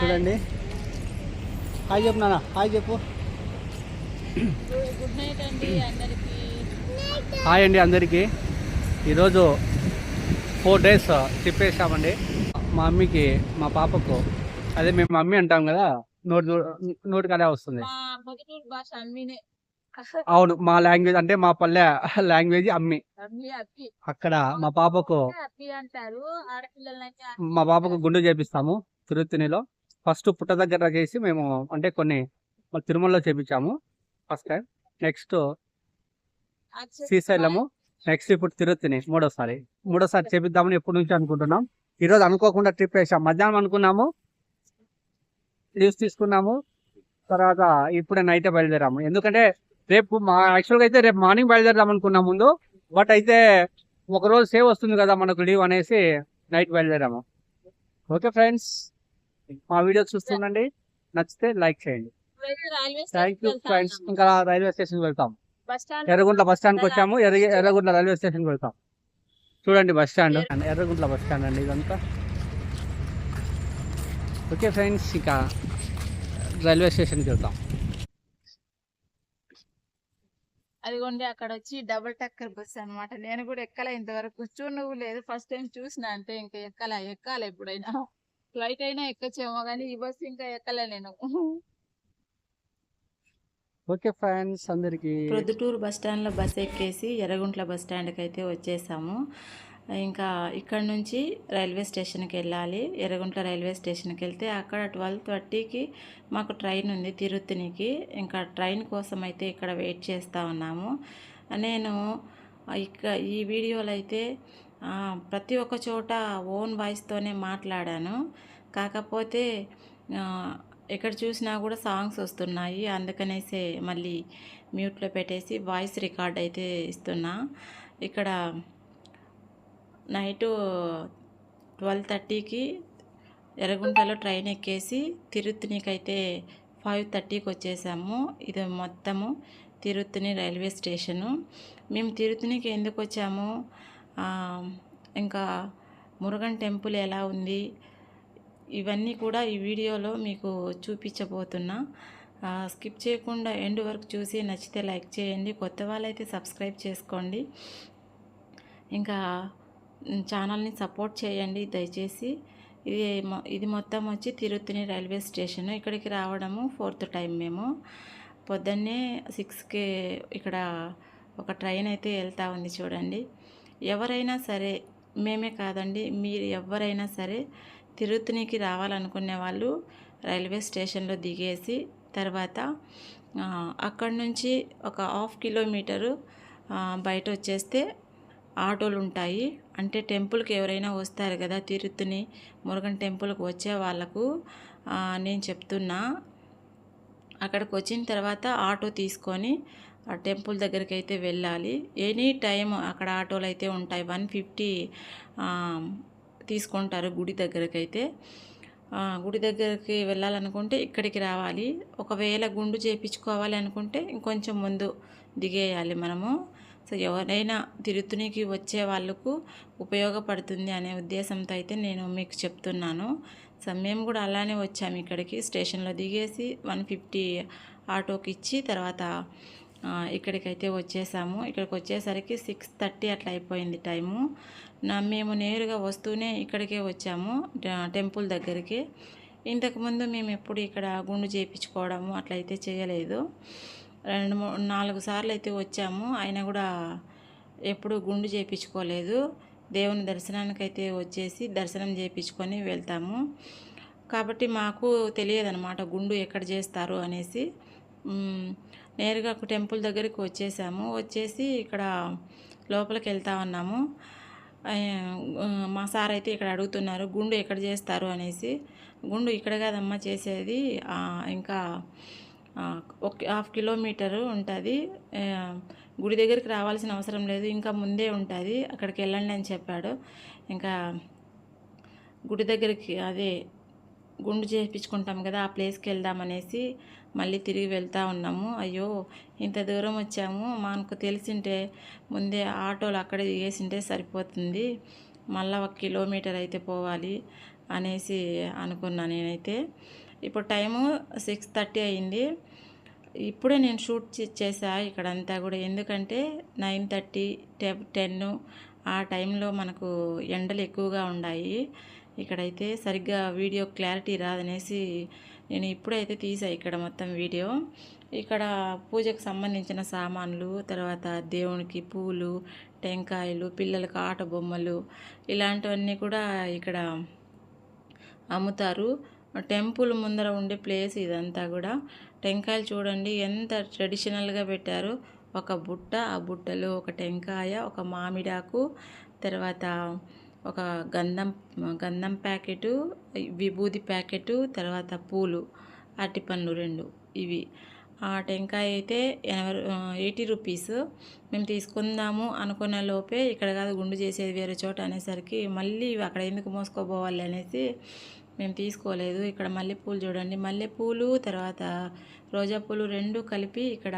చూడండి. హాయ్ చెప్పు నాన్న హాయ్ చెప్పు. నైట్ హాయ్ అండి అందరికీ. ఈరోజు ఫోర్ డేస్ ట్రిప్ వేసామండి మా మమ్మీకి మా పాపకు అదే మేము మమ్మీ అంటాం కదా నోటి నోటికి అదే వస్తుంది. అవును మా లాంగ్వేజ్ అంటే మా పల్లె లాంగ్వేజ్ అమ్మి. అక్కడ మా పాపకు మా పాపకు గుండు చేపిస్తాము తిరుత్తణిలో ఫస్ట్ పుట్ట దగ్గర చేసి మేము అంటే కొన్ని తిరుమలలో చేపించాము. First time. Next Srisailam. Next ఇప్పుడు తిరుత్తని మూడోసారి. మూడోసారి చేపిద్దామని ఎప్పటి నుంచి అనుకుంటున్నాం? ఈరోజు అనుకోకుండా ట్రిప్ వేసాం. మధ్యాహ్నం అనుకున్నాము. లీవ్స్ తీసుకున్నాము. తర్వాత ఇప్పుడే నైట్ బయలుదేరాము. ఎందుకంటే రేపు మా యాక్చువల్గా అయితే రేపు మార్నింగ్ బయలుదేరదాం అనుకున్నాం ముందు. బట్ అయితే ఒక రోజు సేవ్ వస్తుంది కదా మనకు లీవ్ అనేసి నైట్ బయలుదేరాము. Okay friends. మా వీడియో చూస్తుండండి నచ్చితే లైక్ చేయండి. థ్యాంక్ యూ ఫ్రెండ్స్ ఇంకా రైల్వే స్టేషన్ వెళ్తాం. బస్ స్టాండ్ ఎర్రగుంట్ల బస్ స్టాండ్కి వచ్చాము. ఎర్ర ఎర్రగుంట్ల రైల్వే స్టేషన్కి వెళ్తాం. చూడండి bus stand. Yerraguntla bus stand అండి ఇదంతా. ఓకే ఫ్రెండ్స్ ఇక రైల్వే స్టేషన్కి వెళ్తాం. అదిగోండి అక్కడ వచ్చి డబుల్ టక్కర్ బస్ అన్నమాట. నేను కూడా ఎక్కలే ఇంతవరకు. చూడవు లేదు. ఫస్ట్ టైం చూసిన అంటే ఇంకా ఎక్కల ఎక్కాలి ఎప్పుడైనా. ఫ్లైట్ అయినా ఎక్కచ్చేమో కానీ ఈ బస్ ఇంకా ఎక్కలే నేను. ఓకే ఫ్రెండ్స్ అందరికి ప్రొద్దుటూరు బస్ స్టాండ్లో బస్ ఎక్కేసి ఎర్రగుంట్ల బస్ స్టాండ్కి అయితే వచ్చేసాము. ఇంకా ఇక్కడ నుంచి రైల్వే స్టేషన్కి వెళ్ళాలి. ఎర్రగుంట్ల రైల్వే స్టేషన్కి వెళ్తే అక్కడ ట్వెల్వ్ థర్టీకి మాకు ట్రైన్ ఉంది తిరుత్తనికి. ఇంకా ట్రైన్ కోసం అయితే ఇక్కడ వెయిట్ చేస్తూ ఉన్నాము. నేను ఇక ఈ వీడియోలో అయితే ప్రతి ఒక్క చోట ఓన్ వాయిస్తోనే మాట్లాడాను. కాకపోతే ఎక్కడ చూసినా కూడా సాంగ్స్ వస్తున్నాయి. అందుకనేసే మళ్ళీ మ్యూట్లో పెట్టేసి వాయిస్ రికార్డ్ అయితే ఇస్తున్నా. ఇక్కడ నైటు ట్వెల్వ్ థర్టీకి ఎర్రగుంటలో ట్రైన్ ఎక్కేసి తిరుత్తనికి అయితే ఫైవ్ థర్టీకి వచ్చేసాము. ఇది మొత్తము తిరుత్తని రైల్వే స్టేషను. మేము తిరుత్తనికి ఎందుకు వచ్చాము? ఇంకా మురుగన్ టెంపుల్ ఎలా ఉంది? ఇవన్నీ కూడా ఈ వీడియోలో మీకు చూపించబోతున్నా. స్కిప్ చేయకుండా ఎండ్ వరకు చూసి నచ్చితే లైక్ చేయండి కొత్త వాళ్ళైతే సబ్స్క్రైబ్ చేసుకోండి. ఇంకా ఛానల్ని సపోర్ట్ చేయండి దయచేసి. ఇది ఇది మొత్తం వచ్చి తిరుత్తిని రైల్వే స్టేషన్. ఇక్కడికి రావడము ఫోర్త్ టైం మేము. పొద్దున్నే సిక్స్కి ఇక్కడ ఒక ట్రైన్ అయితే వెళ్తూ ఉంది చూడండి. ఎవరైనా సరే మేమే కాదండి మీరు ఎవరైనా సరే తిరుత్తనికి రావాలనుకునే వాళ్ళు రైల్వే స్టేషన్లో దిగేసి తర్వాత అక్కడి నుంచి ఒక హాఫ్ కిలోమీటరు బయట వచ్చేస్తే ఆటోలు ఉంటాయి అంటే టెంపుల్కి ఎవరైనా వస్తారు కదా తిరుత్తుని మురుగన్ టెంపుల్కి వచ్చే వాళ్ళకు నేను చెప్తున్నా. అక్కడికి వచ్చిన తర్వాత ఆటో తీసుకొని ఆ టెంపుల్ దగ్గరికి అయితే వెళ్ళాలి. ఎనీ టైం అక్కడ ఆటోలు అయితే ఉంటాయి. వన్ ఫిఫ్టీ తీసుకుంటారు గుడి దగ్గరికి అయితే గుడి దగ్గరికి వెళ్ళాలనుకుంటే ఇక్కడికి రావాలి. ఒకవేళ గుండు చేయించుకోవాలి అనుకుంటే ఇంకొంచెం ముందు దిగేయాలి మనము. సో ఎవరైనా తిరుతునికి వచ్చే వాళ్ళకు ఉపయోగపడుతుంది అనే ఉద్దేశంతో అయితే నేను మీకు చెప్తున్నాను. సో మేము కూడా అలానే వచ్చాము ఇక్కడికి. స్టేషన్లో దిగేసి వన్ ఫిఫ్టీ ఆటోకి ఇచ్చి తర్వాత ఇక్కడికైతే వచ్చేసాము. ఇక్కడికి వచ్చేసరికి సిక్స్ థర్టీ అట్లా అయిపోయింది టైము. మేము నేరుగా వస్తూనే ఇక్కడికే వచ్చాము టెంపుల్ దగ్గరికి. ఇంతకుముందు మేము ఎప్పుడు ఇక్కడ గుండు చేయించుకోవడము అట్లయితే చేయలేదు. రెండు మూడు నాలుగు సార్లు అయితే వచ్చాము. అయినా కూడా ఎప్పుడు గుండు చేయించుకోలేదు దేవుని దర్శనానికి అయితే వచ్చేసి దర్శనం చేయించుకొని వెళ్తాము. కాబట్టి మాకు తెలియదన్నమాట గుండు ఎక్కడ చేస్తారు అనేసి. నేరుగా ఒక టెంపుల్ దగ్గరికి వచ్చేసాము. వచ్చేసి ఇక్కడ లోపలికి వెళ్తా ఉన్నాము. మా సార్ అయితే ఇక్కడ అడుగుతున్నారు గుండు ఎక్కడ చేస్తారు? అనేసి. గుండు ఇక్కడ కాదమ్మా చేసేది ఇంకా ఒక హాఫ్ కిలోమీటరు ఉంటుంది. గుడి దగ్గరికి రావాల్సిన అవసరం లేదు ఇంకా ముందే ఉంటుంది. అక్కడికి వెళ్ళండి అని చెప్పాడు. ఇంకా గుడి దగ్గరికి అదే గుండు చేయించుకుంటాం కదా ఆ ప్లేస్కి వెళ్దామనేసి మళ్ళీ తిరిగి వెళ్తా ఉన్నాము. అయ్యో ఇంత దూరం వచ్చాము. మనకు తెలిసింటే ముందే ఆటోలు అక్కడే దిగేసింటే సరిపోతుంది. మళ్ళీ ఒక కిలోమీటర్ అయితే పోవాలి అనేసి అనుకున్నా నేనైతే. ఇప్పుడు టైము సిక్స్ థర్టీ అయింది. ఇప్పుడే నేను షూట్ చేసా ఇక్కడంతా కూడా. ఎందుకంటే నైన్ థర్టీ టెన్ ఆ టైంలో మనకు ఎండలు ఎక్కువగా ఉన్నాయి ఇక్కడైతే సరిగ్గా వీడియో క్లారిటీ రాదనేసి నేను ఇప్పుడైతే తీసా ఇక్కడ మొత్తం వీడియో. ఇక్కడ పూజకు సంబంధించిన సామాన్లు తర్వాత దేవునికి పూలు టెంకాయలు పిల్లలకు ఆట బొమ్మలు ఇలాంటివన్నీ కూడా ఇక్కడ అమ్ముతారు. టెంపుల్ ముందర ఉండే ప్లేస్ ఇదంతా కూడా. టెంకాయలు చూడండి ఎంత ట్రెడిషనల్గా పెట్టారు. ఒక బుట్ట ఆ బుట్టలో ఒక టెంకాయ ఒక మామిడాకు తర్వాత ఒక గంధం గంధం ప్యాకెటు విభూది ప్యాకెటు తర్వాత పూలు అరటి పండ్లు రెండు ఇవి. ఆ టెంకాయ అయితే ఎనభై ఎయిటీ రూపీస్. మేము తీసుకుందాము అనుకున్న లోపే ఇక్కడ కాదు గుండు చేసేది వేరే చోట అనేసరికి మళ్ళీ అక్కడ ఎందుకు మోసుకోపోవాలి అనేసి మేము తీసుకోలేదు. ఇక్కడ మల్లెపూలు చూడండి. మల్లెపూలు తర్వాత రోజా పూలు రెండు కలిపి ఇక్కడ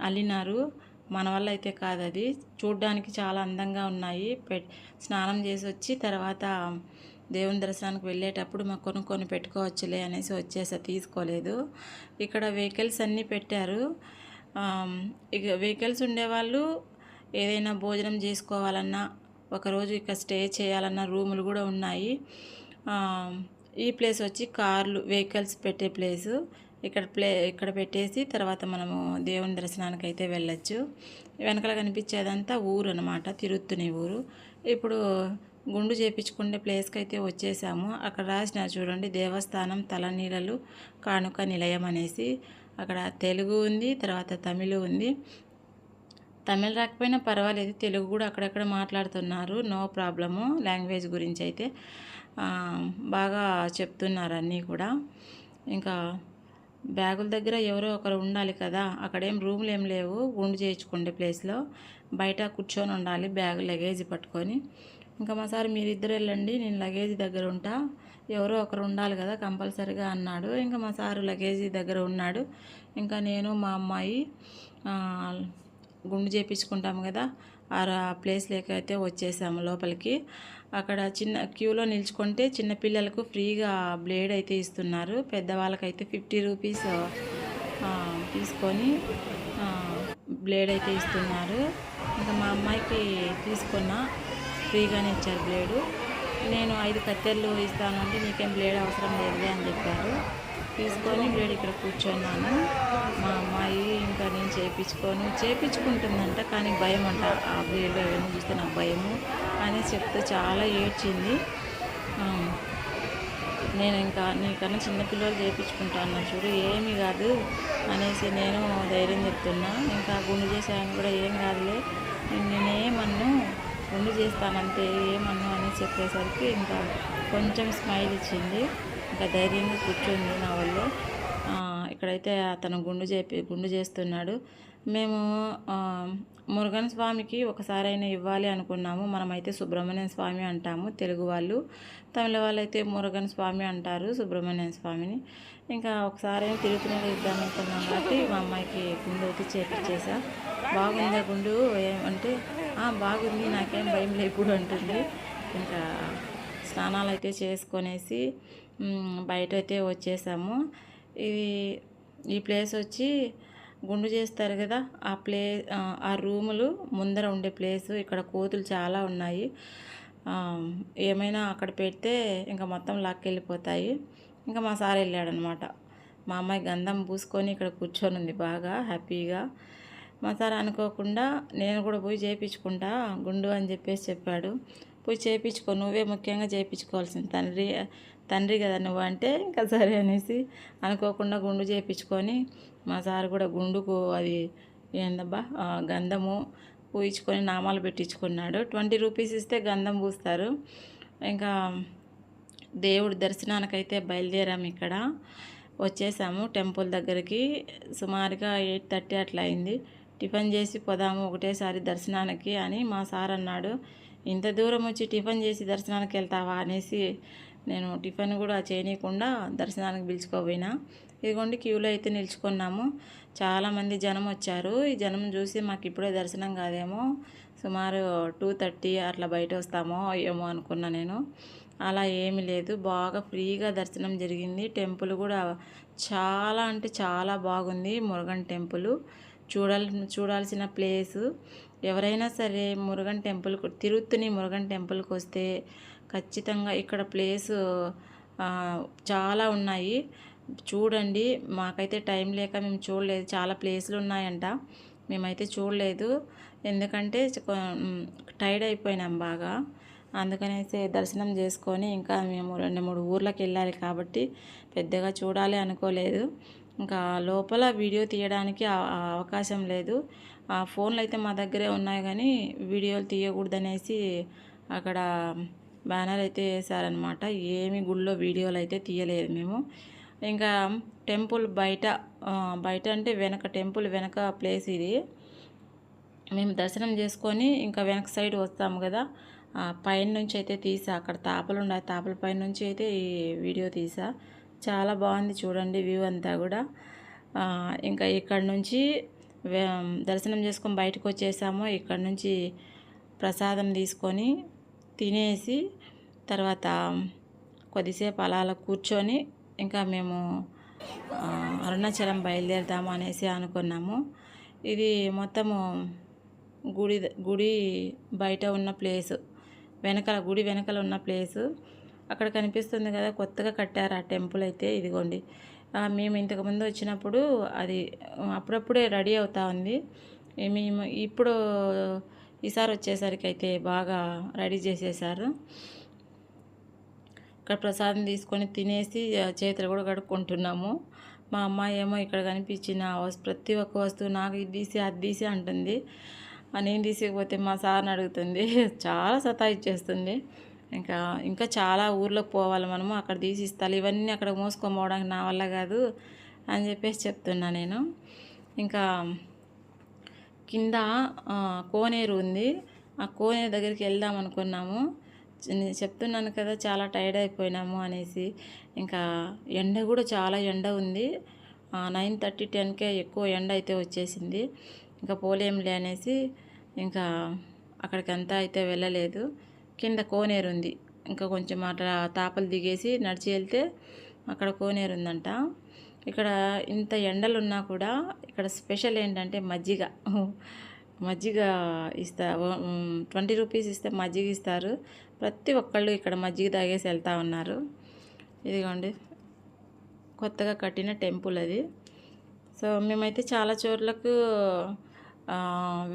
అల్లినారు. మన వల్ల అయితే కాదు అది చూడ్డానికి చాలా అందంగా ఉన్నాయి. పె స్నానం చేసి వచ్చి తర్వాత దేవుని దర్శనానికి వెళ్ళేటప్పుడు మాకు కొనుక్కొని పెట్టుకోవచ్చులే అనేసి వచ్చేసా తీసుకోలేదు. ఇక్కడ వెహికల్స్ అన్నీ పెట్టారు. ఇక వెహికల్స్ ఉండేవాళ్ళు ఏదైనా భోజనం చేసుకోవాలన్నా ఒకరోజు ఇక్కడ స్టే చేయాలన్న రూములు కూడా ఉన్నాయి. ఈ ప్లేస్ వచ్చి కార్లు వెహికల్స్ పెట్టే ప్లేసు. ఇక్కడ ప్లే ఇక్కడ పెట్టేసి తర్వాత మనము దేవుని దర్శనానికి అయితే వెళ్ళొచ్చు. వెనకాల కనిపించేదంతా ఊరు అనమాట తిరుత్తుని ఊరు. ఇప్పుడు గుండు చేపించుకునే ప్లేస్కి అయితే వచ్చేసాము. అక్కడ రాసిన చూడండి దేవస్థానం తలనీలలు కానుక నిలయం అనేసి. అక్కడ తెలుగు ఉంది తర్వాత తమిళ ఉంది. తమిళ రాకపోయినా పర్వాలేదు తెలుగు కూడా అక్కడక్కడ మాట్లాడుతున్నారు. నో ప్రాబ్లము లాంగ్వేజ్ గురించి అయితే బాగా చెప్తున్నారు అన్నీ కూడా. ఇంకా బ్యాగుల దగ్గర ఎవరో ఒకరు ఉండాలి కదా అక్కడేం రూములు ఏం లేవు. గుండు చేయించుకోండి ప్లేస్లో బయట కూర్చొని ఉండాలి బ్యాగ్ లగేజ్ పట్టుకొని. ఇంకా మా సార్ మీరిద్దరు వెళ్ళండి నేను లగేజ్ దగ్గర ఉంటా. ఎవరో ఒకరు ఉండాలి కదా కంపల్సరీగా అన్నాడు. ఇంకా మా సారు లగేజీ దగ్గర ఉన్నాడు. ఇంకా నేను మా అమ్మాయి గుండు చేపించుకుంటాము కదా ఆ ప్లేస్ ప్లేస్లోకి అయితే వచ్చేసాము లోపలికి. అక్కడ చిన్న క్యూలో నిల్చుకుంటే చిన్న పిల్లలకు ఫ్రీగా బ్లేడ్ అయితే ఇస్తున్నారు. పెద్దవాళ్ళకైతే ఫిఫ్టీ రూపీస్ తీసుకొని బ్లేడ్ అయితే ఇస్తున్నారు. ఇంకా మా అమ్మాయికి తీసుకున్న ఫ్రీగానే ఇచ్చారు బ్లేడు నేను ఐదు కత్తెర్లు ఇస్తాను అంటే నీకేం బ్లేడ్ అవసరం లేదు అని చెప్పారు. తీసుకొని బ్లేడ్ ఇక్కడ కూర్చున్నాను. మా అమ్మాయి ఇంకా నేను చేయించుకోను చేయించుకుంటుందంట కానీ భయం అంట ఆ బ్లేడ్లో ఏమైనా చూస్తే నాకు భయము అని చెప్తే చాలా ఏడ్చింది. నేను ఇంకా నీకన్నా చిన్నపిల్లలు చేయించుకుంటాను చూడు ఏమీ కాదు అనేసి నేను ధైర్యం చెప్తున్నా. ఇంకా గుండు చేసాను కూడా ఏం కాదులే. నేనేమన్ను గుండు చేస్తానంతే ఏమన్ను అని చెప్పేసరికి ఇంకా కొంచెం స్మైల్ ఇచ్చింది. ఇంకా ధైర్యంగా కూర్చుంది నా వాళ్ళు ఇక్కడైతే అతను గుండు చేపి గుండు చేస్తున్నాడు. మేము మురుగన్ స్వామికి ఒకసారైనా ఇవ్వాలి అనుకున్నాము. మనమైతే సుబ్రహ్మణ్యం స్వామి అంటాము తెలుగు వాళ్ళు. తమిళ వాళ్ళు అయితే మురుగన్ స్వామి అంటారు సుబ్రహ్మణ్యం స్వామిని. ఇంకా ఒకసారి తిరుగుతున్నది ఇద్దాం అనుకున్నాం కాబట్టి మా అమ్మాయికి గుండు అయితే చేపించేసా బాగుందా గుండు? ఏమంటే బాగుంది నాకేం భయం లేకుండా అంటుంది. ఇంకా స్నానాలు అయితే చేసుకొనేసి బయట అయితే వచ్చేసాము. ఇది ఈ ప్లేస్ వచ్చి గుండు చేస్తారు కదా ఆ ప్లే ఆ, రూములు ముందర ఉండే ప్లేసు ఇక్కడ కోతులు చాలా ఉన్నాయి. ఏమైనా అక్కడ పెడితే ఇంకా మొత్తం లాక్కెళ్ళిపోతాయి. ఇంకా మా సార్ వెళ్ళాడనమాట. మా అమ్మాయి గంధం పూసుకొని ఇక్కడ కూర్చొని ఉంది బాగా హ్యాపీగా. మా సార్ అనుకోకుండా నేను కూడా పోయి చేయించుకుంటా గుండు అని చెప్పేసి చెప్పాడు. పోయి చేయించుకో నువ్వే ముఖ్యంగా చేయించుకోవాల్సింది తండ్రి. తండ్రి కదా నువ్వు అంటే ఇంకా సరే అనేసి అనుకోకుండా గుండు చేయించుకొని మా సార్ కూడా గుండుకు అది ఏందబ్బా గంధము పూయించుకొని నామాలు పెట్టించుకున్నాడు. ట్వంటీ రూపీస్ ఇస్తే గంధం పూస్తారు. ఇంకా దేవుడి దర్శనానికైతే బయలుదేరాము ఇక్కడ. వచ్చేసాము టెంపుల్ దగ్గరికి. సుమారుగా ఎయిట్ థర్టీ అట్లా అయింది. టిఫిన్ చేసి పోదాము ఒకటేసారి దర్శనానికి అని మా సార్ అన్నాడు. ఇంత దూరం వచ్చి టిఫిన్ చేసి దర్శనానికి వెళ్తావా? అనేసి నేను టిఫిన్ కూడా చేయనీయకుండా దర్శనానికి పిలుచుకోపోయినా ఇదిగోండి క్యూలో అయితే నిల్చుకున్నాము. చాలామంది జనం వచ్చారు. ఈ జనం చూసి మాకు ఇప్పుడే దర్శనం కాదేమో. సుమారు టూ థర్టీ అట్లా బయట వస్తామో ఏమో అనుకున్నా నేను. అలా ఏమీ లేదు. బాగా ఫ్రీగా దర్శనం జరిగింది. టెంపుల్ కూడా చాలా అంటే చాలా బాగుంది. మురుగన్ టెంపుల్. చూడాల్ చూడాల్సిన ప్లేసు. ఎవరైనా సరే మురుగన్ టెంపుల్ తిరుత్తని మురుగన్ టెంపుల్కి వస్తే ఖచ్చితంగా ఇక్కడ ప్లేసు చాలా ఉన్నాయి. చూడండి మాకైతే టైం లేక మేము చూడలేదు. చాలా ప్లేసులు ఉన్నాయంట. మేమైతే చూడలేదు. ఎందుకంటే టైర్డ్ అయిపోయినాం బాగా. అందుకనేసి దర్శనం చేసుకొని ఇంకా మేము రెండు మూడు ఊర్లకు వెళ్ళాలి కాబట్టి పెద్దగా చూడాలి అనుకోలేదు. ఇంకా లోపల వీడియో తీయడానికి అవకాశం లేదు. ఆ ఫోన్లు అయితే మా దగ్గరే ఉన్నాయి కానీ వీడియోలు తీయకూడదనేసి అక్కడ బ్యానర్ అయితే వేశారనమాట ఏమి గుళ్ళో వీడియోలు అయితే తీయలేదు మేము. ఇంకా టెంపుల్ బయట బయట అంటే వెనక టెంపుల్ వెనక ప్లేస్ ఇది. మేము దర్శనం చేసుకొని ఇంకా వెనక సైడ్ వస్తాము కదా. పైన నుంచి అయితే తీసా. అక్కడ తాపలు ఉన్నాయి తాపల పైన నుంచి అయితే ఈ వీడియో తీసా. చాలా బాగుంది చూడండి వ్యూ అంతా కూడా. ఇంకా ఇక్కడ నుంచి దర్శనం చేసుకొని బయటకు వచ్చేసాము. ఇక్కడ నుంచి ప్రసాదం తీసుకొని తినేసి తర్వాత కొద్దిసేపు అలా అలా కూర్చొని ఇంకా మేము అరుణాచలం బయలుదేరుదాము అనేసి అనుకున్నాము. ఇది మొత్తము గుడి ద- గుడి బయట ఉన్న ప్లేసు వెనకాల గుడి వెనకాల ఉన్న ప్లేసు. అక్కడ కనిపిస్తుంది కదా కొత్తగా కట్టారు ఆ టెంపుల్ అయితే ఇదిగోండి. మేము ఇంతకుముందు వచ్చినప్పుడు అది అప్పుడప్పుడే రెడీ అవుతా ఉంది. మేము ఇప్పుడు ఈసారి వచ్చేసరికి అయితే బాగా రెడీ చేసేసారు. ఇక్కడ ప్రసాదం తీసుకొని తినేసి చేతులు కూడా కడుక్కుంటున్నాము. మా అమ్మాయి ఏమో ఇక్కడ కనిపించిన ప్రతి ఒక్క వస్తువు నాకు ఇది తీసి అది తీసి అంటుంది. నేను తీసేకపోతే మా సార్ని అడుగుతుంది. చాలా సతాయిచ్చేస్తుంది. ఇంకా ఇంకా చాలా ఊర్లోకి పోవాలి మనము అక్కడ తీసి ఇస్తాను ఇవన్నీ అక్కడ మోసుకొని పోవడానికి నా వల్ల కాదు అని చెప్పేసి చెప్తున్నా నేను. ఇంకా కింద కోనేరు ఉంది. ఆ కోనేరు దగ్గరికి వెళ్దాం అనుకున్నాము. నేను చెప్తున్నాను కదా చాలా టైర్డ్ అయిపోయినాము అనేసి. ఇంకా ఎండ కూడా చాలా ఎండ ఉంది. నైన్ థర్టీ టెన్కే ఎక్కువ ఎండ అయితే వచ్చేసింది. ఇంకా పోలేంలే అనేసి ఇంకా అక్కడికంతా అయితే వెళ్ళలేదు. కింద కోనేరు ఉంది. ఇంకా కొంచెం అట్లా తాపలు దిగేసి నడిచి వెళ్తే అక్కడ కోనేరు ఉందంట. ఇక్కడ ఇంత ఎండలున్నా కూడా ఇక్కడ స్పెషల్ ఏంటంటే మజ్జిగ. మజ్జిగ ఇస్తా ట్వంటీ రూపీస్ ఇస్తే మజ్జిగ ఇస్తారు. ప్రతి ఒక్కళ్ళు ఇక్కడ మజ్జిగ తాగేసి వెళ్తూ ఉన్నారు. ఇదిగోండి. కొత్తగా కట్టిన టెంపుల్ అది. సో మేమైతే చాలా చోట్లకు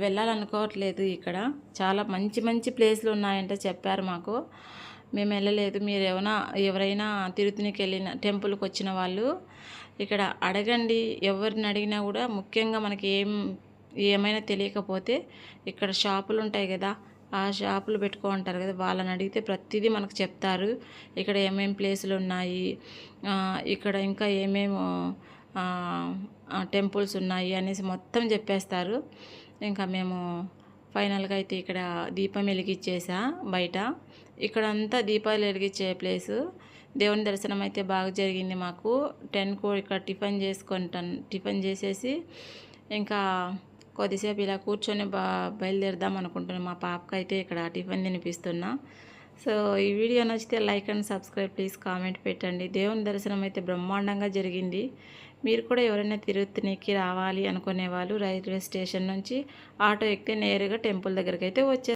వెళ్ళాలనుకోవట్లేదు ఇక్కడ. చాలా మంచి మంచి ప్లేస్లు ఉన్నాయంటే చెప్పారు మాకు. మేము వెళ్ళలేదు. మీరు ఏమైనా ఎవరైనా తిరుతునికి వెళ్ళిన టెంపుల్కి వచ్చిన వాళ్ళు ఇక్కడ అడగండి. ఎవరిని అడిగినా కూడా ముఖ్యంగా మనకి ఏం ఏమైనా తెలియకపోతే ఇక్కడ షాపులు ఉంటాయి కదా ఆ షాపులు పెట్టుకో ఉంటారు కదా. వాళ్ళని అడిగితే ప్రతిదీ మనకు చెప్తారు. ఇక్కడ ఏమేమి ప్లేసులు ఉన్నాయి? ఇక్కడ ఇంకా ఏమేమి టెంపుల్స్ ఉన్నాయి అనేసి మొత్తం చెప్పేస్తారు. ఇంకా మేము ఫైనల్గా అయితే ఇక్కడ దీపం వెలిగిచ్చేసా బయట. ఇక్కడంతా దీపాలు వెలిగించే ప్లేసు. దేవుని దర్శనం అయితే బాగా జరిగింది మాకు. టెన్ టెన్కు ఇక్కడ టిఫిన్ చేసుకుంటాను టిఫిన్ చేసేసి ఇంకా కొద్దిసేపు ఇలా కూర్చొని బా బయలుదేరదాం అనుకుంటున్నాను మా పాపకైతే ఇక్కడ టిఫిన్ తినిపిస్తున్నా. సో ఈ వీడియో నచ్చితే like and subscribe please. Comment పెట్టండి. దేవుని దర్శనం అయితే బ్రహ్మాండంగా జరిగింది. మీరు కూడా ఎవరైనా తిరుపతికి రావాలి అనుకునే వాళ్ళు రైల్వే స్టేషన్ నుంచి ఆటో ఎక్కితే నేరుగా టెంపుల్ దగ్గరికి అయితే వచ్చారు